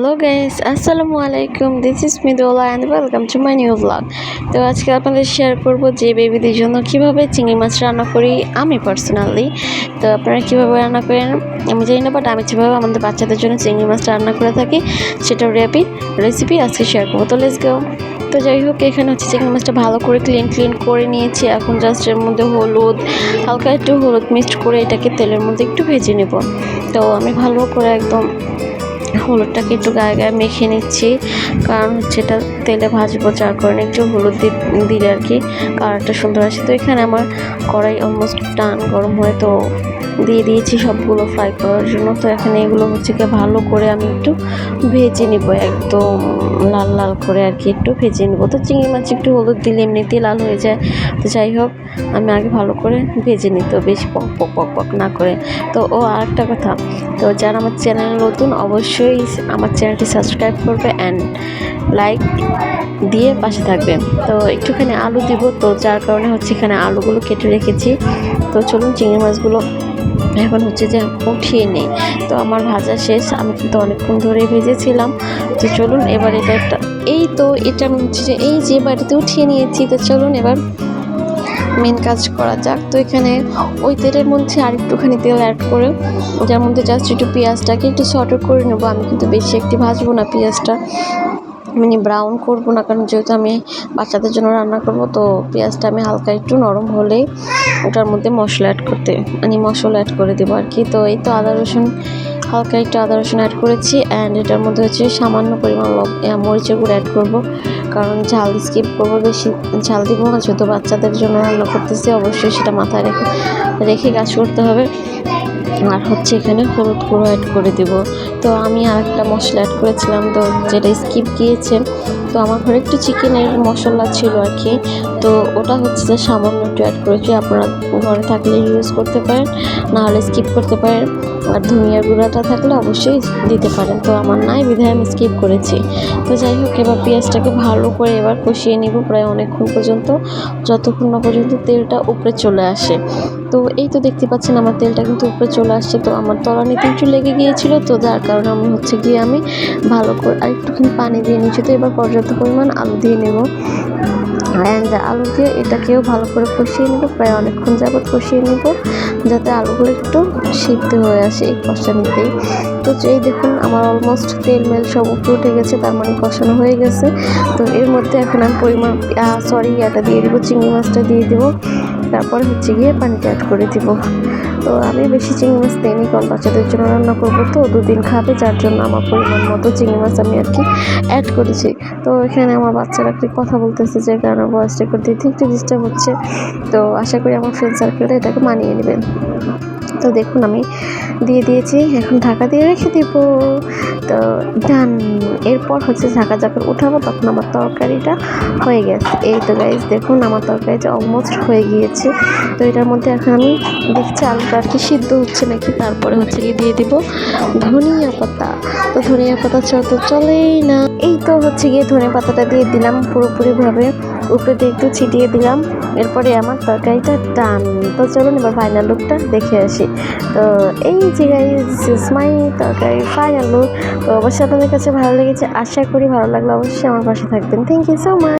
Hello guys আসসালামু আলাইকুম this is Midullah and welcome to my new blog তো আজকে আপনাদের শেয়ার করব যে বেবিদের জন্য কীভাবে চিংড়ি মাছ রান্না করি আমি পার্সোনালি তো আপনারা কীভাবে রান্না করেন আমি জানি না বাট আমি যেভাবে আমাদের বাচ্চাদের জন্য চিংড়ি মাছটা রান্না করে থাকি সেটার রেপি রেসিপি আজকে শেয়ার করব। তো লেটস গো তো যাই হোক, এখানে হচ্ছে চিংড়ি মাছটা ভালো করে ক্লিন ক্লিন করে নিয়েছি। এখন জাস্ট এর মধ্যে হলুদ, হালকা একটু হলুদ মিক্সড করে এটাকে তেলের মধ্যে একটু ভেজে নেব। তো আমি ভালো করে একদম হলুদটাকে একটু গায়ে গায়ে মেখে নিচ্ছি। কারণ হচ্ছে এটা তেলে ভাজবো, যার কারণে একটু হলুদ দি- দিলে আর কি কালারটা সুন্দর আসে। তো এখানে আমার কড়াই অলমোস্ট টান গরম হয়ে তো দিয়ে দিয়েছি সবগুলো ফ্রাই করার জন্য। তো এখানে এগুলো হচ্ছে কি ভালো করে আমি একটু ভেজে নিব, একদম লাল লাল করে আর কি একটু ভেজে নেব। তো চিংড়ি মাছ একটু হলুদ দিলে এমনিতেই লাল হয়ে যায়। তো যাই হোক, আমি আগে ভালো করে ভেজে নিত বেশি পক পক পক পক না করে। তো ও আরেকটা কথা, তো যারা আমার চ্যানেল নতুন, অবশ্যই আমার চ্যানেলটি সাবস্ক্রাইব করবে অ্যান্ড লাইক দিয়ে পাশে থাকবে। তো একটুখানি আলু দিব, তো যার কারণে হচ্ছে এখানে আলুগুলো কেটে রেখেছি। তো চলুন চিংড়ি মাছগুলো এখন হচ্ছে যে উঠিয়ে নেই। তো আমার ভাজা শেষ, আমি কিন্তু অনেকক্ষণ ধরে ভেজেছিলাম। তো চলুন এবার এটা একটা এই তো এটা আমি হচ্ছে যে এই যে বাড়িতে উঠিয়ে নিয়েছি, তো চলুন এবার মেন কাজ করা যাক। তো এখানে ওই তেলের মধ্যে আর একটুখানি তেল অ্যাড করে, যার মধ্যে জাস্ট একটু পেঁয়াজটাকে একটু শর্ট করে নেব। আমি কিন্তু বেশি একটি ভাজবো না পেঁয়াজটা। মানে ব্রাউন করব না, কারণ যেহেতু আমি বাচ্চাদের জন্য রান্না করব, তো পেঁয়াজটা আমি হালকা একটু নরম হলেই ওটার মধ্যে মশলা অ্যাড করতে মানে মশলা অ্যাড করে দেবো আর কি। তো এই তো আদা রসুন হালকা একটু আদা রসুন অ্যাড করেছি অ্যান্ড এটার মধ্যে হচ্ছে সামান্য পরিমাণ মরিচের গুঁড়ো অ্যাড করব। কারণ ঝাল স্কিপ করব বেশি। ঝাল দিব না, ছোটো বাচ্চাদের জন্য রান্না করতেছি, অবশ্যই সেটা মাথায় রেখে রেখে কাজ করতে হবে। আর হচ্ছে এখানে হলুদ গুঁড়ো অ্যাড করে দেব। তো আমি আর একটা মশলা অ্যাড করেছিলাম, তো যেটা স্কিপ গিয়েছে। তো আমার ঘরে একটু চিকেনের মশলা ছিল আর কি। তো ওটা হচ্ছে যে সামান্য একটু অ্যাড করেছি। আপনারা ঘরে থাকলে ইউজ করতে পারেন না হলে স্কিপ করতে পারেন। আর ধনিয়ার গুঁড়াটা থাকলে অবশ্যই দিতে পারেন। তো আমার নাই, বিধায় আমি স্কিপ করেছি। তো যাই হোক, এবার পেঁয়াজটাকে ভালো করে এবার কষিয়ে নিব প্রায় অনেকক্ষণ পর্যন্ত। যতক্ষণ না পর্যন্ত তেলটা উপরে চলে আসে। তো এই তো দেখতে পাচ্ছেন, আমার তেলটা কিন্তু উপরে চলে আসছে। তো আমার তলানিতে একটু লেগে গিয়েছিল, তো যার কারণে আমি হচ্ছে গিয়ে আমি ভালো করে আর একটুখানি পানি দিয়ে নিচ্ছি তো এবার পর্যাপ্ত পরিমাণ আলু দিয়ে নেব। অ্যান্ড আলু দিয়ে এটাকেও ভালো করে কষিয়ে নেব, প্রায় অনেকক্ষণ যাবত কষিয়ে নেব, যাতে আলুগুলো একটু সিদ্ধ হয়ে আসে এই কষা কষানিতেই তো এই দেখুন, আমার অলমোস্ট তেল মেল সব উপরে উঠে গেছে, তার মানে কষানো হয়ে গেছে। তো এর মধ্যে এখন আমি পরিমাণ সরি এটা দিয়ে দেবো, চিংড়ি মাছটা দিয়ে দিব। তারপরে হচ্ছে গিয়ে পানিতে অ্যাড করে দিব। তো আমি বেশি চিংড়ি মাছ দিইনি, কারণ বাচ্চাদের জন্য রান্না করব তো, দুদিন খাবে, যার জন্য আমার পরিমাণ মতো চিংড়ি মাছ আমি আর কি অ্যাড করেছি। তো এখানে আমার বাচ্চারা একটু কথা বলতেছে, যে কারণে ভয়েস রেকর্ড দিতে একটু ডিস্টার্ব হচ্ছে। তো আশা করি আমার ফ্রেন্ড সার্কেলটা এটাকে মানিয়ে নেবেন। তো দেখুন আমি দিয়ে দিয়েছি, এখন ঢাকা দিয়ে রেখে দিব। তো ডান, এরপর হচ্ছে ঢাকা যখন উঠাবো তখন আমার তরকারিটা হয়ে গেছে। এই তো গাইজ দেখুন আমার তরকারিটা অলমোস্ট হয়ে গিয়েছে। তো এটার মধ্যে এখন আমি দেখছি আলুটা আর কি সিদ্ধ হচ্ছে নাকি, তারপরে হচ্ছে গিয়ে দিয়ে দিব ধনিয়া পাতা। তো ধনিয়া পাতা ছাড়া তো চলেই না। এই তো হচ্ছে গিয়ে ধনিয়া পাতাটা দিয়ে দিলাম, পুরোপুরিভাবে উপরে দিয়ে একটু ছিটিয়ে দিলাম। এরপরে আমার তরকারিটা ডান। তো চলুন এবার ফাইনাল লুকটা দেখে আসি। তো এই যে গাইজ মাই তরকারি ফাইনাল তো অবশ্যই আপনাদের কাছে ভালো লেগেছে, আশা করি ভালো লাগল অবশ্যই আমার পাশে থাকবেন। Thank you so much